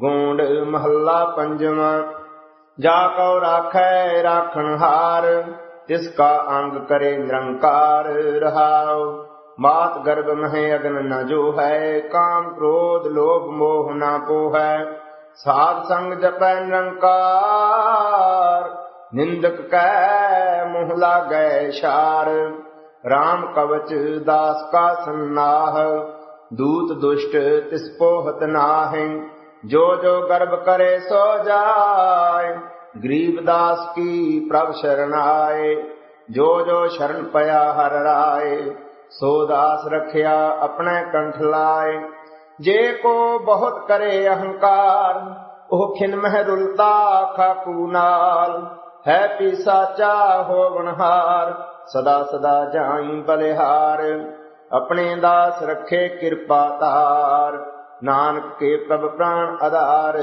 ਗੋਂਡ ਮਹੱਲਾ ਪੰਜਵਾਂ। ਜਾ ਕਉ ਰਾਖੈ ਰਾਖਣ ਹਾਰ, ਤਿਸ ਕਾ ਅੰਗ ਕਰੇ ਨਿਰੰਕਾਰ ਰਹਾਉ। ਮਾਤ ਗਰਭ ਮਹਿ ਅਗਨ ਨ ਜੋ ਹੈ ਕਾਮ ਕ੍ਰੋਧ ਲੋਭ ਮੋਹ ਨਾ ਹੈ ਸਾਧ ਸੰਗ ਜਪੈ ਨਿਰੰਕਾਰ, ਨਿੰਦਕ ਕੈ ਮੁਹ ਲਾਗੈ ਛਾਰ। RAM ਕਵਚ ਦਾਸ ਕਾ ਸੰਨਾਹ, ਦੂਤ ਦੁਸ਼ਟ ਤਿਸ ਪੋਹਤ ਨਾਹਿ। ਜੋ ਜੋ ਗਰਭ ਕਰੇ ਸੋ ਜਾਏ, ਗਰੀਬ ਦਾਸ ਕੀ ਪ੍ਰਭ ਸ਼ਰਨਾਏ ਜੋ ਜੋ ਸ਼ਰਨ ਪਿਆ ਹਰ ਰਾਏ, ਸੋ ਦਾਸ ਰਖਿਆ ਆਪਣੇ ਕੰਠ ਲਾਏ। ਜੇ ਕੋ ਬਹੁਤ ਕਰੇ ਅਹੰਕਾਰ, ਉਹ ਖਿਨ ਮਹਿ ਰੁਲਤਾ ਖਾਕੂ ਨਾਲ। ਹੈ ਪੀ ਸਾਚਾ ਹੋਵਨਹਾਰ ਸਦਾ ਸਦਾ ਜਾਈ ਬਲਿਹਾਰ। ਆਪਣੇ ਦਾਸ ਰੱਖੇ ਕਿਰਪਾ ਤਾਰ। ਨਾਨਕ ਕੇ ਪ੍ਰਭ ਪ੍ਰਾਨ ਆਧਾਰ।